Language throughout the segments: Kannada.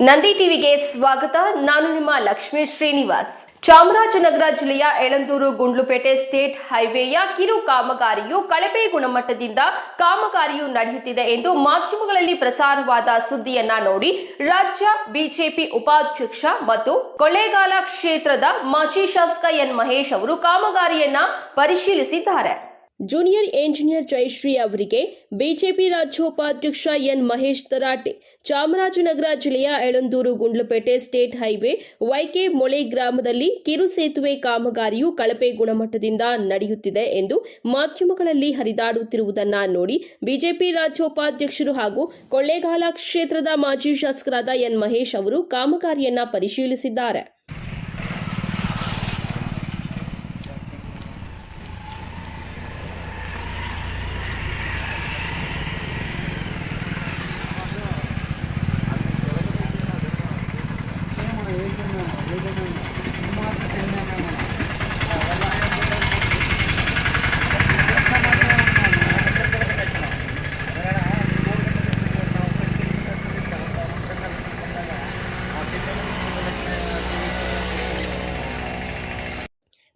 ನಂದಿ ಟಿವಿಗೆ ಸ್ವಾಗತ. ನಾನು ನಿಮ್ಮ ಲಕ್ಷ್ಮೀ ಶ್ರೀನಿವಾಸ್. ಚಾಮರಾಜನಗರ ಜಿಲ್ಲೆಯ ಎಳಂದೂರು ಗುಂಡ್ಲುಪೇಟೆ ಸ್ಟೇಟ್ ಹೈವೇಯ ಕಿರು ಕಾಮಗಾರಿಯು ಕಳಪೆ ಗುಣಮಟ್ಟದಿಂದ ಕಾಮಗಾರಿಯು ನಡೆಯುತ್ತಿದೆ ಎಂದು ಮಾಧ್ಯಮಗಳಲ್ಲಿ ಪ್ರಸಾರವಾದ ಸುದ್ದಿಯನ್ನ ನೋಡಿ ರಾಜ್ಯ ಬಿಜೆಪಿ ಉಪಾಧ್ಯಕ್ಷ ಮತ್ತು ಕೊಳ್ಳೇಗಾಲ ಕ್ಷೇತ್ರದ ಮಾಜಿ ಶಾಸಕ ಎನ್ ಮಹೇಶ್ ಅವರು ಕಾಮಗಾರಿಯನ್ನ ಪರಿಶೀಲಿಸಿದ್ದಾರೆ. ಜೂನಿಯರ್ ಎಂಜಿನಿಯರ್ ಜಯಶ್ರೀ ಅವರಿಗೆ ಬಿಜೆಪಿ ರಾಜ್ಯೋಪಾಧ್ಯಕ್ಷ ಎನ್ ಮಹೇಶ್ ತರಾಟೆ, ಚಾಮರಾಜನಗರ ಜಿಲ್ಲೆಯ Yelandur Gundlupet state highway, YK Mole ಗ್ರಾಮದಲ್ಲಿ ಕಿರು ಸೇತುವೆ ಕಾಮಗಾರಿಯು ಕಳಪೆ ಗುಣಮಟ್ಟದಿಂದ ನಡೆಯುತ್ತಿದೆ ಎಂದು ಮಾಧ್ಯಮಗಳಲ್ಲಿ ಹರಿದಾಡುತ್ತಿರುವುದನ್ನು ನೋಡಿ ಬಿಜೆಪಿ ರಾಜ್ಯೋಪಾಧ್ಯಕ್ಷರು ಹಾಗೂ ಕೊಳ್ಳೇಗಾಲ ಕ್ಷೇತ್ರದ ಮಾಜಿ ಶಾಸಕರಾದ ಎನ್ ಮಹೇಶ್ ಅವರು ಕಾಮಗಾರಿಯನ್ನ ಪರಿಶೀಲಿಸಿದ್ದಾರೆ.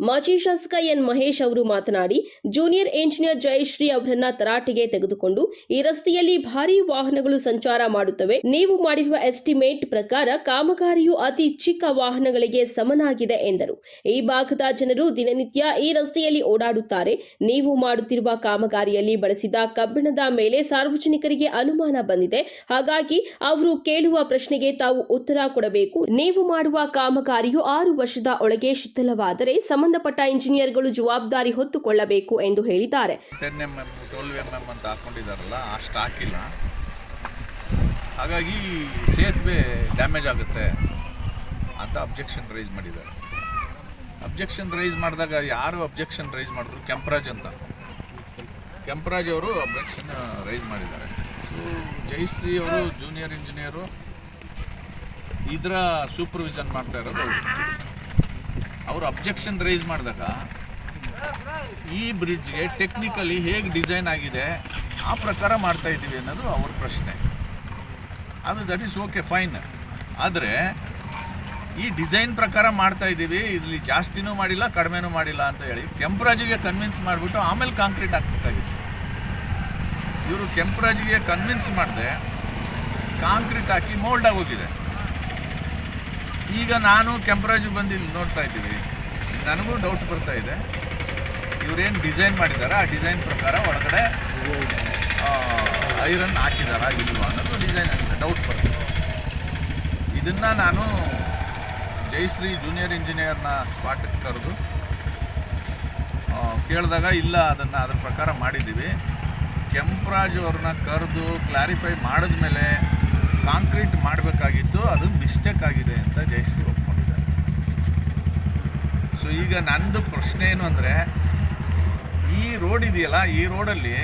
ಮಾಜಿ ಶಾಸಕ ಎನ್ ಮಹೇಶ್ ಅವರು ಮಾತನಾಡಿ, ಜೂನಿಯರ್ ಎಂಜಿನಿಯರ್ ಜಯಶ್ರೀ ಅವರನ್ನ ತರಾಟೆಗೆ ತೆಗೆದುಕೊಂಡು ಈ ರಸ್ತೆಯಲ್ಲಿ ಭಾರಿ ವಾಹನಗಳು ಸಂಚಾರ ಮಾಡುತ್ತವೆ. ನೀವು ಮಾಡಿರುವ ಎಸ್ಟಿಮೇಟ್ ಪ್ರಕಾರ ಕಾಮಗಾರಿಯು ಅತಿ ಚಿಕ್ಕ ವಾಹನಗಳಿಗೆ ಸಮನಾಗಿದೆ ಎಂದರು. ಈ ಭಾಗದ ಜನರು ದಿನನಿತ್ಯ ಈ ರಸ್ತೆಯಲ್ಲಿ ಓಡಾಡುತ್ತಾರೆ. ನೀವು ಮಾಡುತ್ತಿರುವ ಕಾಮಗಾರಿಯಲ್ಲಿ ಬಳಸಿದ ಕಬ್ಬಿಣದ ಮೇಲೆ ಸಾರ್ವಜನಿಕರಿಗೆ ಅನುಮಾನ ಬಂದಿದೆ. ಹಾಗಾಗಿ ಅವರು ಕೇಳುವ ಪ್ರಶ್ನೆಗೆ ತಾವು ಉತ್ತರ ಕೊಡಬೇಕು. ನೀವು ಮಾಡುವ ಕಾಮಗಾರಿಯು ಆರು ವರ್ಷದ ಒಳಗೆ ಶಿಥಿಲವಾದರೆ ಸಂಬಂಧಪಟ್ಟ ಇಂಜಿನಿಯರ್ಗಳು ಜವಾಬ್ದಾರಿ ಹೊತ್ತುಕೊಳ್ಳಬೇಕು ಎಂದು ಹೇಳಿದ್ದಾರೆ. Ten M M twelve M M ಅಂತ ಹಾಕ್ಕೊಂಡಿದ್ದಾರಲ್ಲ ಅಷ್ಟು ಹಾಕಿಲ್ಲ ಹಾಗಾಗಿ ಸೇತುವೆ ಡ್ಯಾಮೇಜ್ ಆಗುತ್ತೆ ಅಂತ ಅಬ್ಜೆಕ್ಷನ್ ರೈಸ್ ಮಾಡಿದ್ದಾರೆ. ಅಬ್ಜೆಕ್ಷನ್ ರೈಸ್ ಮಾಡಿದಾಗ ಯಾರು ಅಬ್ಜೆಕ್ಷನ್ ರೈಸ್ ಮಾಡಿದ್ರು? ಕೆಂಪರಾಜ್ ಅಂತ. ಕೆಂಪರಾಜ್ ಅವರು ಅಬ್ಜೆಕ್ಷನ್ ರೈಸ್ ಮಾಡಿದ್ದಾರೆ. ಸೊ ಜಯಶ್ರೀ ಅವರು ಜೂನಿಯರ್ ಇಂಜಿನಿಯರು ಇದರ ಸೂಪರ್ವಿಷನ್ ಮಾಡ್ತಾ ಇರೋದು ಅವ್ರು. ಅಬ್ಜೆಕ್ಷನ್ ರೈಸ್ ಮಾಡಿದಾಗ ಈ ಬ್ರಿಡ್ಜ್ಗೆ ಟೆಕ್ನಿಕಲಿ ಹೇಗೆ ಡಿಸೈನ್ ಆಗಿದೆ, ಆ ಪ್ರಕಾರ ಮಾಡ್ತಾ ಇದ್ದೀವಿ ಅನ್ನೋದು ಅವ್ರ ಪ್ರಶ್ನೆ. ಅದು ದಟ್ ಈಸ್ ಓಕೆ ಫೈನ್ ಆದರೆ ಈ ಡಿಸೈನ್ ಪ್ರಕಾರ ಮಾಡ್ತಾ ಇದ್ದೀವಿ, ಇಲ್ಲಿ ಜಾಸ್ತಿನೂ ಮಾಡಿಲ್ಲ, ಕಡಿಮೆನೂ ಮಾಡಿಲ್ಲ ಅಂತ ಹೇಳಿ ಕೆಂಪರಾಜಿಗೆ ಕನ್ವಿನ್ಸ್ ಮಾಡಿಬಿಟ್ಟು ಆಮೇಲೆ ಕಾಂಕ್ರೀಟ್ ಹಾಕ್ಬೇಕಾಗಿತ್ತು. ಇವರು ಕೆಂಪರಾಜಿಗೆ ಕನ್ವಿನ್ಸ್ ಮಾಡಿದೆ ಕಾಂಕ್ರೀಟ್ ಹಾಕಿ ಮೋಲ್ಡ್ ಆಗೋಗಿದೆ ಈಗ ನಾನು ಕೆಂಪರಾಜು ಬಂದು ಇಲ್ಲಿ ನೋಡ್ತಾ ಇದ್ದೀವಿ. ನನಗೂ ಡೌಟ್ ಬರ್ತಾ ಇದೆ. ಇವರೇನು ಡಿಸೈನ್ ಮಾಡಿದ್ದಾರೆ? ಆ ಡಿಸೈನ್ ಪ್ರಕಾರ ಒಳಗಡೆ ಐರನ್ ಹಾಕಿದಾರಾ ಇಲ್ವಾ ಅನ್ನೋದು ಡಿಸೈನ್ ಡೌಟ್ ಬರ್ತದೆ ಇದನ್ನು ನಾನು ಜಯಶ್ರೀ ಜೂನಿಯರ್ ಇಂಜಿನಿಯರ್ನ ಸ್ಪಾಟಿಗೆ ಕರೆದು ಕೇಳಿದಾಗ ಇಲ್ಲ, ಅದನ್ನು ಅದ್ರ ಪ್ರಕಾರ ಮಾಡಿದ್ದೀವಿ. ಕೆಂಪರಾಜು ಅವ್ರನ್ನ ಕರೆದು ಕ್ಲಾರಿಫೈ ಮಾಡಿದ್ಮೇಲೆ ಕಾಂಕ್ರೀಟ್ ಮಾಡಬೇಕಾಗಿತ್ತು, ಅದು ಮಿಸ್ಟೇಕ್ ಆಗಿದೆ ಅಂತ ಜಯಶ್ರೀ ಒಪ್ಕೊಂಡಿದ್ದಾರೆ. ಸೊ ಈಗ ನಂದು ಪ್ರಶ್ನೆ ಏನು ಅಂದರೆ, ಈ ರೋಡ್ ಇದೆಯಲ್ಲ, ಈ ರೋಡಲ್ಲಿ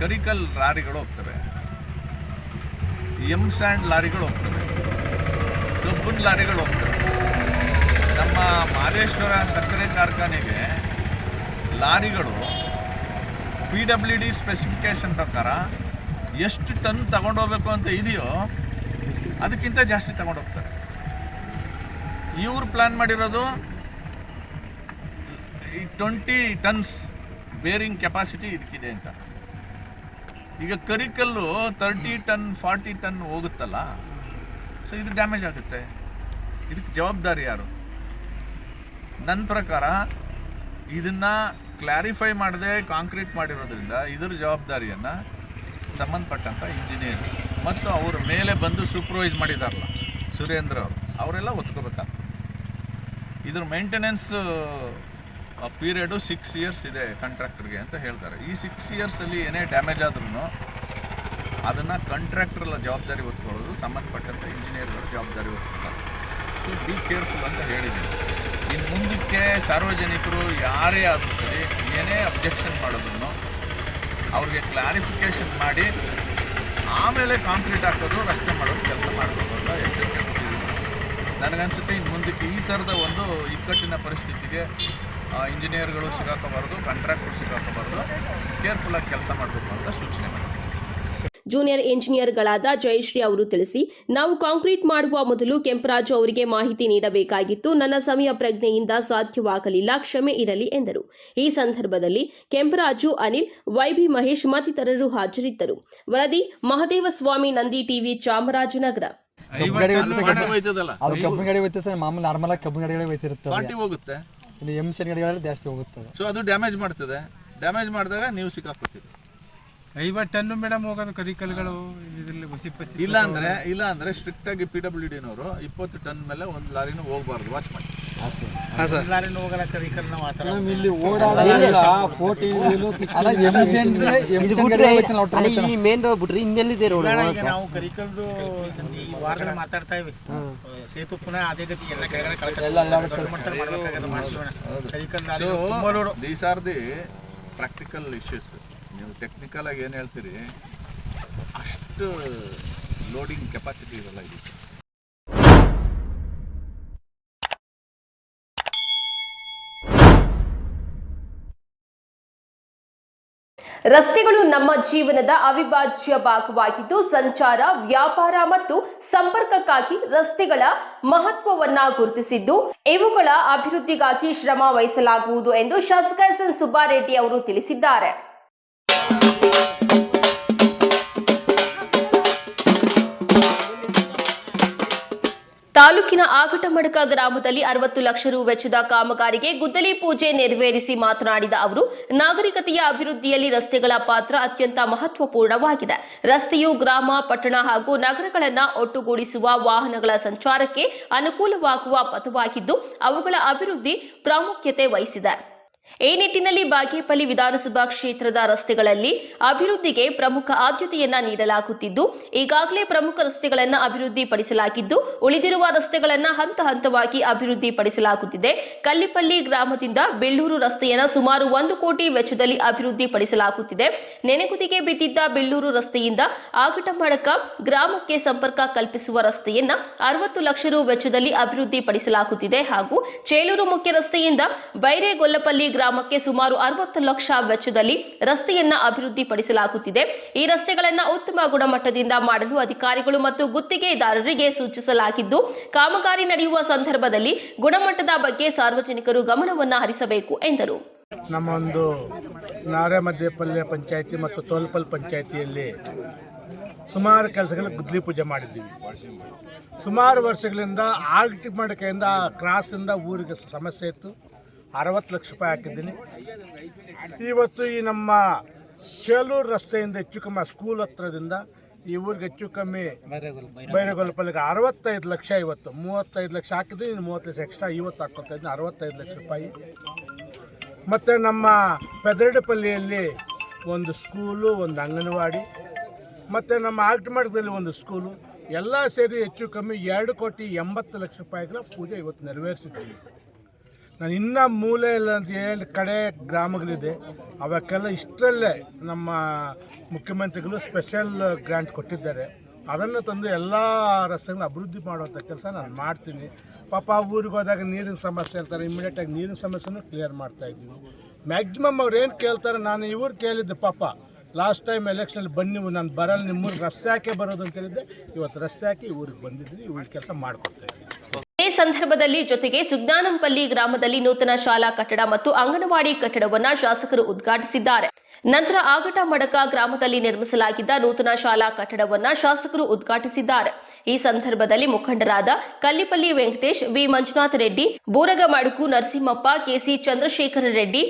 ಕರಿಕಲ್ ಲಾರಿಗಳು ಹೋಗ್ತವೆ. ಎಂ ಸ್ಯಾಂಡ್ ಲಾರಿಗಳು ಹೋಗ್ತವೆ. ಕಬ್ಬಿನ ಲಾರಿಗಳು ಹೋಗ್ತವೆ. ನಮ್ಮ ಮಾದೇಶ್ವರ ಸಕ್ಕರೆ ಕಾರ್ಖಾನೆಗೆ ಲಾರಿಗಳು ಪಿ ಡಬ್ಲ್ಯೂ ಡಿ ಸ್ಪೆಸಿಫಿಕೇಶನ್ ಪ್ರಕಾರ ಎಷ್ಟು ಟನ್ ತಗೊಂಡೋಗ್ಬೇಕು ಅಂತ ಇದೆಯೋ ಅದಕ್ಕಿಂತ ಜಾಸ್ತಿ ತಗೊಂಡೋಗ್ತಾರೆ. ಇವ್ರು ಪ್ಲ್ಯಾನ್ ಮಾಡಿರೋದು ಈ ಟ್ವೆಂಟಿ ಟನ್ಸ್ ಬೇರಿಂಗ್ ಕೆಪಾಸಿಟಿ ಇದಕ್ಕಿದೆ ಅಂತ. ಈಗ ಕರಿಕಲ್ಲು ತರ್ಟಿ ಟನ್ ಫಾರ್ಟಿ ಟನ್ ಹೋಗುತ್ತಲ್ಲ? ಸೊ ಇದು ಡ್ಯಾಮೇಜ್ ಆಗುತ್ತೆ. ಇದಕ್ಕೆ ಜವಾಬ್ದಾರಿ ಯಾರು? ನನ್ನ ಪ್ರಕಾರ ಇದನ್ನು ಕ್ಲಾರಿಫೈ ಮಾಡದೆ ಕಾಂಕ್ರೀಟ್ ಮಾಡಿರೋದ್ರಿಂದ ಇದರ ಜವಾಬ್ದಾರಿಯನ್ನು ಸಂಬಂಧಪಟ್ಟಂಥ ಇಂಜಿನಿಯರ್ ಮತ್ತು ಅವ್ರ ಮೇಲೆ ಬಂದು ಸೂಪರ್ವೈಸ್ ಮಾಡಿದಾರಲ್ಲ, ಸುರೇಂದ್ರ ಅವರು, ಅವರೆಲ್ಲ ಒತ್ಕೋಬೇಕಾಗ್ತದೆ. ಇದ್ರ ಮೇಂಟೆನೆನ್ಸ್ ಪೀರಿಯಡು ಸಿಕ್ಸ್ ಇಯರ್ಸ್ ಇದೆ ಕಾಂಟ್ರಾಕ್ಟರ್ಗೆ ಅಂತ ಹೇಳ್ತಾರೆ. ಈ ಸಿಕ್ಸ್ ಇಯರ್ಸಲ್ಲಿ ಏನೇ ಡ್ಯಾಮೇಜ್ ಆದ್ರೂ ಅದನ್ನು ಕಾಂಟ್ರಾಕ್ಟ್ರಲ್ಲ ಜವಾಬ್ದಾರಿ ಒತ್ಕೊಳ್ಳೋದು ಸಂಬಂಧಪಟ್ಟಂಥ ಇಂಜಿನಿಯರ್ಗಳ ಜವಾಬ್ದಾರಿ ಹೊತ್ಕೊಳ್ತಾರೆ. ಸೊ ಬಿ ಕೇರ್ಫುಲ್ ಅಂತ ಹೇಳಿದ್ದೀನಿ. ಇನ್ನು ಮುಂದಕ್ಕೆ ಸಾರ್ವಜನಿಕರು ಯಾರೇ ಆದರೂ ಸರಿ ಏನೇ ಅಬ್ಜೆಕ್ಷನ್ ಮಾಡೋದನ್ನು ಅವ್ರಿಗೆ ಕ್ಲಾರಿಫಿಕೇಷನ್ ಮಾಡಿ, ಆಮೇಲೆ ಕಾಂಕ್ರೀಟ್ ಹಾಕೋದು, ರಸ್ತೆ ಮಾಡೋದು, ಕೆಲಸ ಮಾಡಬೇಕು ಅಂತ ಎಚ್ಚರಿಕೆ ಕೊಟ್ಟಿದ್ದೀನಿ. ನನಗನ್ಸುತ್ತೆ ಇನ್ನು ಮುಂದಕ್ಕೆ ಈ ಥರದ ಒಂದು ಇಕ್ಕಟ್ಟಿನ ಪರಿಸ್ಥಿತಿಗೆ ಇಂಜಿನಿಯರ್ಗಳು ಸಿಗಾಕೋಬಾರ್ದು ಕಾಂಟ್ರಾಕ್ಟರ್ ಸಿಗಾಕೋಬಾರ್ದು ಕೇರ್ಫುಲ್ಲಾಗಿ ಕೆಲಸ ಮಾಡಬೇಕು ಅಂತ ಸೂಚನೆ ಜೂನಿಯರ್ ಇಂಜಿನಿಯರ್ಗಳಾದ ಜಯಶ್ರೀ ಅವರು ತಿಳಿಸಿ ನಾವು ಕಾಂಕ್ರೀಟ್ ಮಾಡುವ ಮೊದಲು ಕೆಂಪರಾಜು ಅವರಿಗೆ ಮಾಹಿತಿ ನೀಡಬೇಕಾಗಿತ್ತು. ನನ್ನ ಸಮಯ ಪ್ರಜ್ಞೆಯಿಂದ ಸಾಧ್ಯವಾಗಲಿಲ್ಲ ಕ್ಷಮೆ ಇರಲಿ ಎಂದರು. ಈ ಸಂದರ್ಭದಲ್ಲಿ ಕೆಂಪರಾಜು ಅನಿಲ್ ವೈಬಿ ಮಹೇಶ್ ಮತ್ತಿತರರು ಹಾಜರಿದ್ದರು. ವರದಿ ಮಹದೇವ ಸ್ವಾಮಿ ನಂದಿ ಟಿವಿ ಚಾಮರಾಜನಗರ. ಕಬ್ಬು ಗಾಡಿ ಅದು ಕಬ್ಬು ಗಾಡಿ ಹೋಯ್ತು ಸರ್ ಮಾಮೂಲಿ ನಾರ್ಮಲ್ ಆಗಿ ಕಬ್ಬು ಗಾಡಿಗಳೇ ಹೋಯ್ತಿರುತ್ತೆ ಫಾರ್ಟಿ ಹೋಗುತ್ತೆ. ಇಲ್ಲಿ ಎಂ ಸಿ ಗಾಡಿಗಳಲ್ಲಿ ಜಾಸ್ತಿ ಹೋಗುತ್ತದೆ ಸೊ ಅದು ಡ್ಯಾಮೇಜ್ ಮಾಡ್ತದೆ. ಡ್ಯಾಮೇಜ್ ಮಾಡಿದಾಗ ನೀವು ಸಿಕ್ಕಾಕೊತೀರಿ ಐವತ್ತು ಟನ್ನು ಮೇಡಮ್ ಹೋಗೋದು ಕರಿಕಲ್ಗಳು ಇದರಲ್ಲಿ ಹುಸಿ ಪಸಿ ಇಲ್ಲ ಅಂದ್ರೆ ಇಲ್ಲ ಅಂದ್ರೆ ಸ್ಟ್ರಿಕ್ಟ್ ಆಗಿ ಪಿ ಡಬ್ಲ್ಯೂ ಡಿನವರು ಇಪ್ಪತ್ತು ಟನ್ ಮೇಲೆ ಒಂದು ಲಾರಿನೂ ಹೋಗಬಾರ್ದು ವಾಚ್ ಮಾಡಿ. ಇಲ್ಲಿ ಹೋಗಲ್ಲ ಫೋರ್ಟಿ ಅಲ್ಲ ಎಂ ಇಲ್ಲಿ ಎಂ ಸಿ ಗಾಡಿ ಹೋಯ್ತು ನಾವು ಅಲ್ಲ, ಈ ಮೇನ್ ರೋಡ್ ಬಿಟ್ರಿ ಇನ್ನೆಲ್ಲಿದೆ ರೋಡ್ ಈಗ ನಾವು ಕರಿಕಲ್ದು ಈ ವಾರದಲ್ಲಿ ಮಾತಾಡ್ತಾ ಇವಿ ಸೇತು ಪುನಃ ಅದೇ ಗತಿ ಎಲ್ಲ ಕೆಳಗಡೆ ಮಾಡ್ಸೋಣ Karikal these are the practical issues ನೀವು ಟೆಕ್ನಿಕಲ್ ಆಗಿ ಏನು ಹೇಳ್ತೀರಿ? ಅಷ್ಟು ಲೋಡಿಂಗ್ ಕೆಪಾಸಿಟಿ ಇರಲ್ಲ ಇದು. ರಸ್ತೆಗಳು ನಮ್ಮ ಜೀವನದ ಅವಿಭಾಜ್ಯ ಭಾಗವಾಗಿದ್ದು ಸಂಚಾರ, ವ್ಯಾಪಾರ ಮತ್ತು ಸಂಪರ್ಕಕ್ಕಾಗಿ ರಸ್ತೆಗಳ ಮಹತ್ವವನ್ನ ಗುರುತಿಸಿದ್ದು, ಇವುಗಳ ಅಭಿವೃದ್ಧಿಗಾಗಿ ಶ್ರಮ ವಹಿಸಲಾಗುವುದು ಎಂದು ಶಾಸಕ ಎಸ್ ಎನ್ ಸುಬ್ಬಾರೆಡ್ಡಿ ಅವರು ತಿಳಿಸಿದ್ದಾರೆ. ತಾಲೂಕಿನ ಆಗಟಮಡಕ ಗ್ರಾಮದಲ್ಲಿ ಅರವತ್ತು ಲಕ್ಷ ರು ವೆಚ್ಚದ ಕಾಮಗಾರಿಗೆ ಗುದ್ದಲಿ ಪೂಜೆ ನೆರವೇರಿಸಿ ಮಾತನಾಡಿದ ಅವರು, ನಾಗರಿಕತೆಯ ಅಭಿವೃದ್ಧಿಯಲ್ಲಿ ರಸ್ತೆಗಳ ಪಾತ್ರ ಅತ್ಯಂತ ಮಹತ್ವಪೂರ್ಣವಾಗಿದೆ. ರಸ್ತೆಯು ಗ್ರಾಮ, ಪಟ್ಟಣ ಹಾಗೂ ನಗರಗಳನ್ನು ಒಟ್ಟುಗೂಡಿಸುವ ವಾಹನಗಳ ಸಂಚಾರಕ್ಕೆ ಅನುಕೂಲವಾಗುವ ಪಥವಾಗಿದ್ದು, ಅವುಗಳ ಅಭಿವೃದ್ಧಿ ಪ್ರಾಮುಖ್ಯತೆ ವಹಿಸಿದೆ. ಈ ನಿಟ್ಟಿನಲ್ಲಿ ಬಾಗೇಪಲ್ಲಿ ವಿಧಾನಸಭಾ ಕ್ಷೇತ್ರದ ರಸ್ತೆಗಳಲ್ಲಿ ಅಭಿವೃದ್ಧಿಗೆ ಪ್ರಮುಖ ಆದ್ಯತೆಯನ್ನ ನೀಡಲಾಗುತ್ತಿದ್ದು, ಈಗಾಗಲೇ ಪ್ರಮುಖ ರಸ್ತೆಗಳನ್ನ ಅಭಿವೃದ್ಧಿಪಡಿಸಲಾಗಿದ್ದು, ಉಳಿದಿರುವ ರಸ್ತೆಗಳನ್ನ ಹಂತ ಹಂತವಾಗಿ ಅಭಿವೃದ್ಧಿಪಡಿಸಲಾಗುತ್ತಿದೆ. ಕಲ್ಲಿಪಲ್ಲಿ ಗ್ರಾಮದಿಂದ ಬೆಳ್ಳೂರು ರಸ್ತೆಯನ್ನ ಸುಮಾರು ಒಂದು ಕೋಟಿ ವೆಚ್ಚದಲ್ಲಿ ಅಭಿವೃದ್ಧಿಪಡಿಸಲಾಗುತ್ತಿದೆ. ನೆನೆಗುದಿಗೆ ಬಿದ್ದಿದ್ದ ಬೆಳ್ಳೂರು ರಸ್ತೆಯಿಂದ ಆಗಟಮಡಕ ಗ್ರಾಮಕ್ಕೆ ಸಂಪರ್ಕ ಕಲ್ಪಿಸುವ ರಸ್ತೆಯನ್ನ ಅರವತ್ತು ಲಕ್ಷ ರು ವೆಚ್ಚದಲ್ಲಿ ಅಭಿವೃದ್ಧಿಪಡಿಸಲಾಗುತ್ತಿದೆ ಹಾಗೂ ಚೇಳೂರು ಮುಖ್ಯ ರಸ್ತೆಯಿಂದ ಬೈರೇಗೊಲ್ಲಪಲ್ಲಿ ಗ್ರಾಮಕ್ಕೆ ಸುಮಾರು ಅರವತ್ತು ಲಕ್ಷ ವೆಚ್ಚದಲ್ಲಿ ರಸ್ತೆಯನ್ನ ಅಭಿವೃದ್ಧಿಪಡಿಸಲಾಗುತ್ತಿದೆ. ಈ ರಸ್ತೆಗಳನ್ನು ಉತ್ತಮ ಗುಣಮಟ್ಟದಿಂದ ಮಾಡಲು ಅಧಿಕಾರಿಗಳು ಮತ್ತು ಗುತ್ತಿಗೆದಾರರಿಗೆ ಸೂಚಿಸಲಾಗಿದ್ದು, ಕಾಮಗಾರಿ ನಡೆಯುವ ಸಂದರ್ಭದಲ್ಲಿ ಗುಣಮಟ್ಟದ ಬಗ್ಗೆ ಸಾರ್ವಜನಿಕರು ಗಮನವನ್ನ ಹರಿಸಬೇಕು ಎಂದರು. ನಮ್ಮ ಒಂದು ನಾರೆಮಧ್ಯಪಲ್ಯ ಪಂಚಾಯತಿ ಮತ್ತು ತೋಲ್ಪಲ್ ಪಂಚಾಯತಿಯಲ್ಲಿ ಸುಮಾರು ಕೆಲಸಗಳ ಗುದ್ಲಿ ಪೂಜೆ ಮಾಡಿದ್ದೀವಿ. ಸುಮಾರು ವರ್ಷಗಳಿಂದ ಮಾಡಕೆಯಿಂದ ಮಡಕೆಯಿಂದ ಕ್ರಾಸಿಂದ ಊರಿಗೆ ಸಮಸ್ಯೆ ಇತ್ತು. ಅರವತ್ತು ಲಕ್ಷ ರೂಪಾಯಿ ಹಾಕಿದ್ದೀನಿ. ಇವತ್ತು ಈ ನಮ್ಮ ಚೇಲೂರು ರಸ್ತೆಯಿಂದ ಹೆಚ್ಚು ಕಮ್ಮಿ ಸ್ಕೂಲ್ ಹತ್ರದಿಂದ ಈ ಊರಿಗೆ ಹೆಚ್ಚು ಕಮ್ಮಿ ಬೈರಗೊಲ್ಲಪಲ್ಲಿಗೆ ಅರವತ್ತೈದು ಲಕ್ಷ ಇವತ್ತು. ಮೂವತ್ತೈದು ಲಕ್ಷ ಹಾಕಿದ್ದೀನಿ, ಇನ್ನು ಮೂವತ್ತು ಲಕ್ಷ ಎಕ್ಸ್ಟ್ರಾ ಇವತ್ತು ಹಾಕ್ಕೊತಾ ಇದ್ದೀನಿ, ಅರವತ್ತೈದು ಲಕ್ಷ ರೂಪಾಯಿ. ಮತ್ತು ನಮ್ಮ ಪೆದರಡಪಲ್ಲಿಯಲ್ಲಿ ಒಂದು ಸ್ಕೂಲು ಒಂದು ಅಂಗನವಾಡಿ, ಮತ್ತು ನಮ್ಮ ಆಲ್ಟಮಠದಲ್ಲಿ ಒಂದು ಸ್ಕೂಲು ಎಲ್ಲ ಸೇರಿ ಹೆಚ್ಚು ಕಮ್ಮಿ ಎರಡು ಕೋಟಿ ಎಂಬತ್ತು ಲಕ್ಷ ರೂಪಾಯಿಗಳ ಪೂಜೆ ಇವತ್ತು ನೆರವೇರಿಸಿದ್ದೀವಿ. ನಾನು ಇನ್ನೂ ಮೂಲೆ ಇಲ್ಲ ಅಂತ ಹೇಳಿ ಕಡೆ ಗ್ರಾಮಗಳಿದೆ, ಅವಕ್ಕೆಲ್ಲ ಇಷ್ಟರಲ್ಲೇ ನಮ್ಮ ಮುಖ್ಯಮಂತ್ರಿಗಳು ಸ್ಪೆಷಲ್ ಗ್ರ್ಯಾಂಟ್ ಕೊಟ್ಟಿದ್ದಾರೆ. ಅದನ್ನು ತಂದು ಎಲ್ಲ ರಸ್ತೆಗಳನ್ನ ಅಭಿವೃದ್ಧಿ ಮಾಡುವಂಥ ಕೆಲಸ ನಾನು ಮಾಡ್ತೀನಿ. ಪಾಪ ಊರಿಗೆ ಹೋದಾಗ ನೀರಿನ ಸಮಸ್ಯೆ ಇರ್ತಾರೆ ಇಮಿಡಿಯೇಟಾಗಿ ನೀರಿನ ಸಮಸ್ಯೆನೂ ಕ್ಲಿಯರ್ ಮಾಡ್ತಾ ಇದ್ದೀವಿ ಮ್ಯಾಕ್ಸಿಮಮ್ ಅವ್ರು ಏನು ಕೇಳ್ತಾರೆ, ನಾನು ಇವ್ರು ಕೇಳಿದ್ದೆ ಪಾಪ ಲಾಸ್ಟ್ ಟೈಮ್ ಎಲೆಕ್ಷನಲ್ಲಿ ಬನ್ನಿ, ನಾನು ಬರಲ್ಲ ನಿಮ್ಮೂರಿಗೆ ರಸ್ತೆ ಹಾಕೇ ಬರೋದು ಅಂತ ಹೇಳಿದ್ದೆ, ಇವತ್ತು ರಸ್ತೆ ಹಾಕಿ ಊರಿಗೆ ಬಂದಿದ್ದೀನಿ ಇವ್ರ ಕೆಲಸ ಮಾಡಿಕೊಡ್ತಾ ಇದ್ದೀನಿ. ಇದೇ ಸಂದರ್ಭದಲ್ಲಿ ಜೊತೆಗೆ ಸುಜ್ಞಾನಂಪಲ್ಲಿ ಗ್ರಾಮದಲ್ಲಿ ನೂತನ ಶಾಲಾ ಕಟ್ಟಡ ಮತ್ತು ಅಂಗನವಾಡಿ ಕಟ್ಟಡವನ್ನ ಶಾಸಕರು ಉದ್ಘಾಟಿಸಿದ್ದಾರೆ. ನಂತರ ಆಗಟ ಮಡಕ ಗ್ರಾಮದಲ್ಲಿ ನಿರ್ಮಿಸಲಾಗಿದ್ದ ನೂತನ ಶಾಲಾ ಕಟ್ಟಡವನ್ನ ಶಾಸಕರು ಉದ್ಘಾಟಿಸಿದ್ದಾರೆ. ಈ ಸಂದರ್ಭದಲ್ಲಿ ಮುಖಂಡರಾದ Kallipalli Venkatesh V Manjunatha Reddy, Boragamaduku Narasimhappa KC Chandrashekara Reddy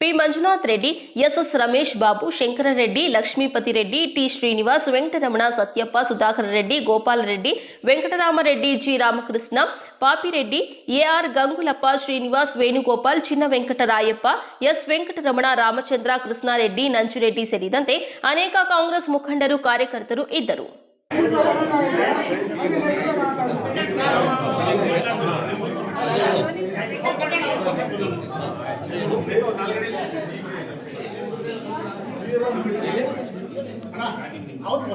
P Manjunath Reddy SS Ramesh Babu Shankarreddy Lakshmipathi Reddy T Srinivas Venkataramana Satyappa Sudhakara Reddy Gopala Reddy Venkataramareddy G Ramakrishna Papireddy AR Gangulappa Srinivas Venugopal Chinna Venkatarayappa S Venkataramana Ramachandra Krishnareddy Nanjureddy ಸೇರಿದಂತೆ ಅನೇಕ ಕಾಂಗ್ರೆಸ್ ಮುಖಂಡರು ಕಾರ್ಯಕರ್ತರು ಇದ್ದರು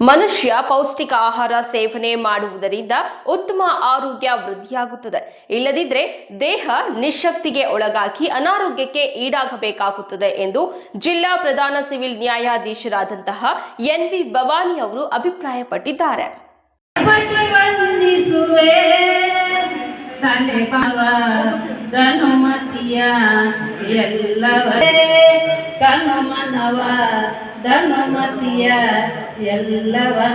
ಮನುಷ್ಯ ಪೌಷ್ಟಿಕ ಆಹಾರ ಸೇವನೆ ಮಾಡುವುದರಿಂದ ಉತ್ತಮ ಆರೋಗ್ಯ ವೃದ್ಧಿಯಾಗುತ್ತದೆ. ಇಲ್ಲದಿದ್ದರೆ ದೇಹ ನಿಶಕ್ತಿಗೆ ಒಳಗಾಗಿ ಅನಾರೋಗ್ಯಕ್ಕೆ ಈಡಾಗಬೇಕಾಗುತ್ತದೆ ಎಂದು ಜಿಲ್ಲಾ ಪ್ರಧಾನ ಸಿವಿಲ್ ನ್ಯಾಯಾಧೀಶರಾದಂತಹ ಎನ್ ವಿ ಭವಾನಿ ಅವರು ಅಭಿಪ್ರಾಯಪಟ್ಟಿದ್ದಾರೆ. ಧನುಮತಿಯ ಎಲ್ಲವೇ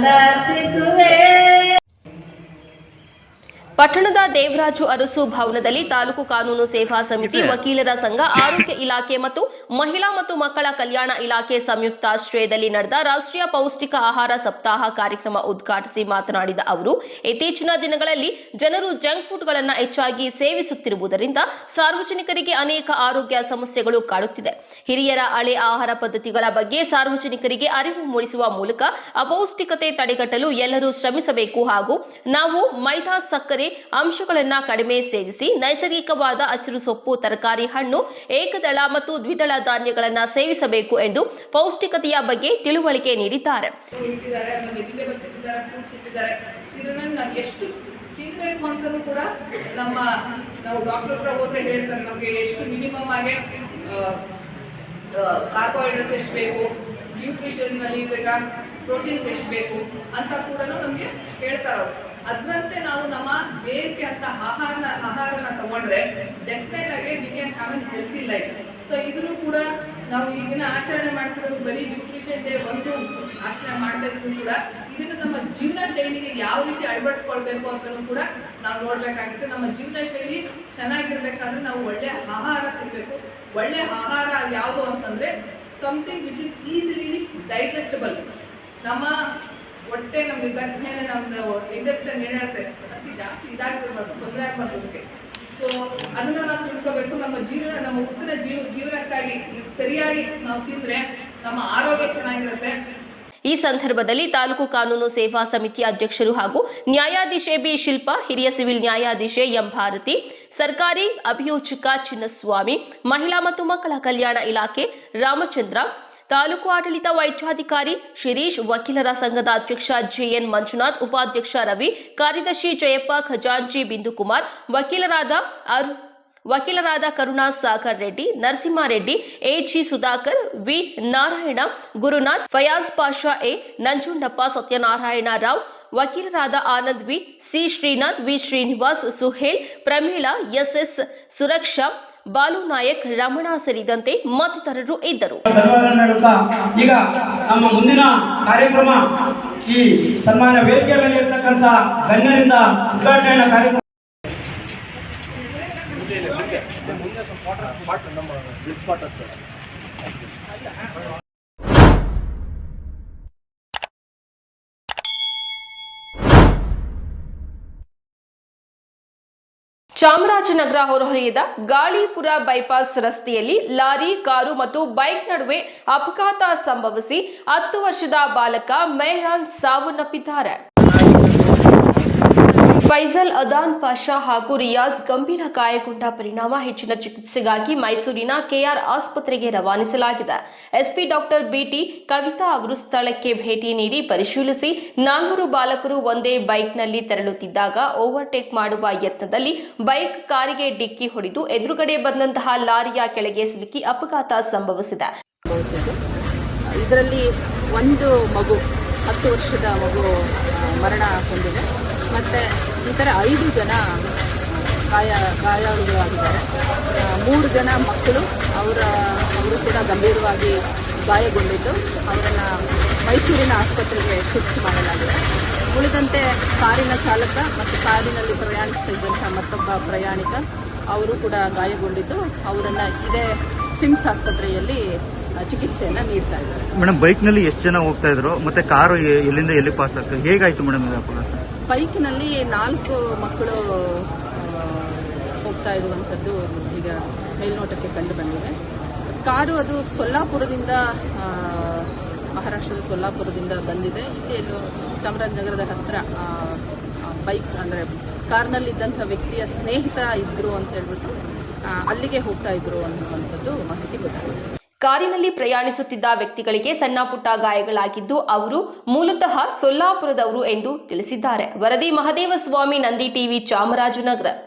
ಪಟ್ಟಣದ ದೇವರಾಜು ಅರಸು ಭವನದಲ್ಲಿ ತಾಲೂಕು ಕಾನೂನು ಸೇವಾ ಸಮಿತಿ ವಕೀಲರ ಸಂಘ ಆರೋಗ್ಯ ಇಲಾಖೆ ಮತ್ತು ಮಹಿಳಾ ಮತ್ತು ಮಕ್ಕಳ ಕಲ್ಯಾಣ ಇಲಾಖೆ ಸಂಯುಕ್ತಾಶ್ರಯದಲ್ಲಿ ನಡೆದ ರಾಷ್ಟ್ರೀಯ ಪೌಷ್ಟಿಕ ಆಹಾರ ಸಪ್ತಾಹ ಕಾರ್ಯಕ್ರಮ ಉದ್ಘಾಟಿಸಿ ಮಾತನಾಡಿದ ಅವರು ಇತ್ತೀಚಿನ ದಿನಗಳಲ್ಲಿ ಜನರು ಜಂಕ್ ಫುಡ್ಗಳನ್ನು ಹೆಚ್ಚಾಗಿ ಸೇವಿಸುತ್ತಿರುವುದರಿಂದ ಸಾರ್ವಜನಿಕರಿಗೆ ಅನೇಕ ಆರೋಗ್ಯ ಸಮಸ್ಯೆಗಳು ಕಾಡುತ್ತಿದೆ. ಹಿರಿಯರ ಹಳೆ ಆಹಾರ ಪದ್ಧತಿಗಳ ಬಗ್ಗೆ ಸಾರ್ವಜನಿಕರಿಗೆ ಅರಿವು ಮೂಡಿಸುವ ಮೂಲಕ ಅಪೌಷ್ಟಿಕತೆ ತಡೆಗಟ್ಟಲು ಎಲ್ಲರೂ ಶ್ರಮಿಸಬೇಕು ಹಾಗೂ ನಾವು ಮೈದಾ ಸಕ್ಕರೆ ಅಂಶಗಳನ್ನು ಕಡಿಮೆ ಸೇವಿಸಿ ನೈಸರ್ಗಿಕವಾದ ಹಸಿರು ಸೊಪ್ಪು, ತರಕಾರಿ, ಹಣ್ಣು, ಏಕದಳ ಮತ್ತು ದ್ವಿದಳ ಧಾನ್ಯಗಳನ್ನು ಸೇವಿಸಬೇಕು ಎಂದು ಪೌಷ್ಟಿಕತೆಯ ಬಗ್ಗೆ ತಿಳುವಳಿಕೆ ನೀಡಿದ್ದಾರೆ. ತಿನ್ಬೇಕು ಅಂತಲೂ ಕೂಡ ನಮ್ಮ, ನಾವು ಡಾಕ್ಟರ್ ಹತ್ರ ಹೋದ್ರೆ ಹೇಳ್ತಾರೆ, ನಮಗೆ ಎಷ್ಟು ಮಿನಿಮಮ್ ಆಗಿ ಕಾರ್ಬೋಹೈಡ್ರೇಟ್ಸ್ ಎಷ್ಟು ಬೇಕು ನ್ಯೂಟ್ರಿಷನ್ನಲ್ಲಿ ಇವಾಗ ಪ್ರೋಟೀನ್ಸ್ ಎಷ್ಟು ಬೇಕು ಅಂತ ಕೂಡ ನಮಗೆ ಹೇಳ್ತಾರೆ ಅದರಂತೆ ನಾವು ನಮ್ಮ ದೇಹಕ್ಕೆ ಅಂತ ಆಹಾರ ಆಹಾರನ ತಗೊಂಡ್ರೆ ಡೆಫಿನೆಟ್ ಆಗಿ we can have unhealthy so ಇದನ್ನು ಕೂಡ ನಾವು ಈಗಿನ ಆಚರಣೆ ಮಾಡ್ತಿರೋದು ಬರೀ ನ್ಯೂಟ್ರಿಷನ್ ಡೇ ಒಂದು ಆಚರಣೆ ಮಾಡ್ತಾ ಕೂಡ ಇದನ್ನು ನಮ್ಮ ಜೀವನ ಶೈಲಿಗೆ ಯಾವ ರೀತಿ ಅಳವಡಿಸ್ಕೊಳ್ಬೇಕು ಅಂತಲೂ ಕೂಡ ನಾವು ನೋಡ್ಬೇಕಾಗುತ್ತೆ. ನಮ್ಮ ಜೀವನ ಶೈಲಿ ಚೆನ್ನಾಗಿರ್ಬೇಕಾದ್ರೆ ನಾವು ಒಳ್ಳೆ ಆಹಾರ ತಿನ್ನಬೇಕು ಒಳ್ಳೆ ಆಹಾರ ಯಾವುದು ಅಂತಂದ್ರೆ something which is easily digestible ನಮ್ಮ ಹೊಟ್ಟೆ ನಮಗೆ ಗಟ್ ಮೇಲೆ ನಮ್ದು ಇಂಡಸ್ಟ್ರಿಯಲ್ ಏನು ಹೇಳುತ್ತೆ? ಅದಕ್ಕೆ ಜಾಸ್ತಿ ಇದಾಗಿರ್ಬಾರ್ದು ತೊಂದರೆ ಆಗ್ಬಾರ್ದು ಅದಕ್ಕೆ. ಸೊ ಅದನ್ನ ನಾವು ತಿಳ್ಕೋಬೇಕು. ನಮ್ಮ ಜೀವನ, ನಮ್ಮ ಉತ್ತಮ ಜೀವ, ಜೀವನಕ್ಕಾಗಿ ಸರಿಯಾಗಿ ನಾವು ತಿಂದ್ರೆ ನಮ್ಮ ಆರೋಗ್ಯ ಚೆನ್ನಾಗಿರುತ್ತೆ. ಈ ಸಂದರ್ಭದಲ್ಲಿ ತಾಲೂಕು ಕಾನೂನು ಸೇವಾ ಸಮಿತಿ ಅಧ್ಯಕ್ಷರು ಹಾಗೂ ನ್ಯಾಯಾಧೀಶೆ ಬಿ ಶಿಲ್ಪ, ಹಿರಿಯ ಸಿವಿಲ್ ನ್ಯಾಯಾಧೀಶೆ ಎಂ ಭಾರತಿ, ಸರ್ಕಾರಿ ಅಭಿಯೋಜಕ ಚಿನ್ನಸ್ವಾಮಿ, ಮಹಿಳಾ ಮತ್ತು ಮಕ್ಕಳ ಕಲ್ಯಾಣ ಇಲಾಖೆ ರಾಮಚಂದ್ರ ತಾಲೂಕು ಆಡಳಿತ ವೈದ್ಯಾಧಿಕಾರಿ ಶಿರೀಶ್ ವಕೀಲರ ಸಂಘದ ಅಧ್ಯಕ್ಷ ಜೆಎನ್ ಮಂಜುನಾಥ್ ಉಪಾಧ್ಯಕ್ಷ ರವಿ ಕಾರ್ಯದರ್ಶಿ ಜಯಪ್ಪ ಖಜಾಂಚಿ ಬಿಂದುಕುಮಾರ್ ವಕೀಲರಾದ ಅರು ವಕೀಲರಾದ Karuna Sagar Reddy Narasimhareddy AG Sudhakar V Narayana Gurunath Fayaz Pasha A Nanjundappa Satyanarayana Rao ವಕೀಲರಾದ Anand V C Srinath V Srinivas Suhail Pramila SS Suraksha Balu Nayak Ramana ಸೇರಿದಂತೆ ಮತ್ತಿತರರು ಇದ್ದರು. ಈಗ ನಮ್ಮ ಮುಂದಿನ ಕಾರ್ಯಕ್ರಮ ಈ ಸನ್ಮಾನ ವೇದಿಕೆ ಮೇಲೆ ಇರತಕ್ಕಂತ ಗಣ್ಯರಿಂದ ಉದ್ಘಾಟನೆಯ ಕಾರ್ಯಕ್ರಮ. ಚಾಮರಾಜನಗರ ಹೊರವಲಯದ ಗಾಳಿಪುರ ಬೈಪಾಸ್ ರಸ್ತೆಯಲ್ಲಿ ಲಾರಿ, ಕಾರು ಮತ್ತು ಬೈಕ್ ನಡುವೆ ಅಪಘಾತ ಸಂಭವಿಸಿ ಹತ್ತು ವರ್ಷದ ಬಾಲಕ ಮೆಹ್ರಾನ್ ಸಾವನ್ನಪ್ಪಿದ್ದಾರೆ. ಫೈಜಲ್ ಅದಾನ್ ಪಾಷಾ ಹಾಗೂ ರಿಯಾಜ್ ಗಂಭೀರ ಗಾಯಗೊಂಡ ಪರಿಣಾಮ ಹೆಚ್ಚಿನ ಚಿಕಿತ್ಸೆಗಾಗಿ ಮೈಸೂರಿನ ಕೆಆರ್ ಆಸ್ಪತ್ರೆಗೆ ರವಾನಿಸಲಾಗಿದೆ. ಎಸ್ಪಿ ಡಾಕ್ಟರ್ ಬಿಟಿ ಕವಿತಾ ಅವರು ಸ್ಥಳಕ್ಕೆ ಭೇಟಿ ನೀಡಿ ಪರಿಶೀಲಿಸಿ ನಾಲ್ವರು ಬಾಲಕರು ಒಂದೇ ಬೈಕ್ನಲ್ಲಿ ತೆರಳುತ್ತಿದ್ದಾಗ ಓವರ್ಟೇಕ್ ಮಾಡುವ ಯತ್ನದಲ್ಲಿ ಬೈಕ್ ಕಾರಿಗೆ ಡಿಕ್ಕಿ ಹೊಡೆದು ಎದುರುಗಡೆ ಬಂದಂತಹ ಲಾರಿಯ ಕೆಳಗೆ ಸಿಲುಕಿ ಅಪಘಾತ ಸಂಭವಿಸಿದೆ. ಇದರಲ್ಲಿ ಒಂದು ಮಗು, ಹತ್ತು ವರ್ಷದ ಮಗು ಮರಣ ಹೊಂದಿದೆ. ಮತ್ತು ಥರ ಐದು ಜನ ಗಾಯ ಗಾಯಾಳುಗಳಾಗಿದ್ದಾರೆ ಮೂರು ಜನ ಮಕ್ಕಳು ಅವರ, ಅವರು ಕೂಡ ಗಂಭೀರವಾಗಿ ಗಾಯಗೊಂಡಿದ್ದು. ಅವರನ್ನು ಮೈಸೂರಿನ ಆಸ್ಪತ್ರೆಗೆ ಶಿಫ್ಟ್ ಮಾಡಲಾಗಿದೆ. ಉಳಿದಂತೆ ಕಾರಿನ ಚಾಲಕ ಮತ್ತು ಕಾರಿನಲ್ಲಿ ಪ್ರಯಾಣಿಸ್ತಾ ಇದ್ದಂಥ ಮತ್ತೊಬ್ಬ ಪ್ರಯಾಣಿಕ ಅವರು ಕೂಡ ಗಾಯಗೊಂಡಿದ್ದು. ಅವರನ್ನು ಇದೇ ಸಿಮ್ಸ್ ಆಸ್ಪತ್ರೆಯಲ್ಲಿ ಚಿಕಿತ್ಸೆಯನ್ನ ನೀಡ್ತಾ ಇದ್ದಾರೆ. ಮೇಡಮ್, ಬೈಕ್ನಲ್ಲಿ ಎಷ್ಟು ಜನ ಹೋಗ್ತಾ ಇದ್ರು? ಮತ್ತೆ ಕಾರು ಎಲ್ಲಿಂದ ಎಲ್ಲಿ ಪಾಸ್ ಆಗ್ತದೆ ಹೇಗಾಯ್ತು ಮೇಡಮ್ ಬೈಕ್ನಲ್ಲಿ ನಾಲ್ಕು ಮಕ್ಕಳು ಹೋಗ್ತಾ ಇರುವಂಥದ್ದು ಈಗ ಮೇಲ್ನೋಟಕ್ಕೆ ಕಂಡು ಬಂದಿದೆ. ಕಾರು ಅದು ಸೊಲ್ಲಾಪುರದಿಂದ ಮಹಾರಾಷ್ಟ್ರದ ಸೊಲ್ಲಾಪುರದಿಂದ ಬಂದಿದೆ. ಇಲ್ಲಿ ಎಲ್ಲೋ ಚಾಮರಾಜನಗರದ ಹತ್ರ ಬೈಕ್, ಅಂದರೆ ಕಾರ್ನಲ್ಲಿದ್ದಂಥ ವ್ಯಕ್ತಿಯ ಸ್ನೇಹಿತ ಇದ್ರು ಅಂತ ಹೇಳ್ಬಿಟ್ಟು ಅಲ್ಲಿಗೆ ಹೋಗ್ತಾ ಇದ್ರು ಅನ್ನುವಂಥದ್ದು ಮಾಹಿತಿ ಗೊತ್ತಾಗಿದೆ ಕಾರಿನಲ್ಲಿ ಪ್ರಯಾಣಿಸುತ್ತಿದ್ದ ವ್ಯಕ್ತಿಗಳಿಗೆ ಸಣ್ಣ ಪುಟ್ಟ ಗಾಯಗಳಾಗಿದ್ದು ಅವರು ಮೂಲತಃ ಸೊಲ್ಲಾಪುರದವರು ಎಂದು ತಿಳಿಸಿದ್ದಾರೆ. ವರದಿ ಮಹದೇವ ಸ್ವಾಮಿ, ನಂದಿ ಟಿವಿ, ಚಾಮರಾಜನಗರ.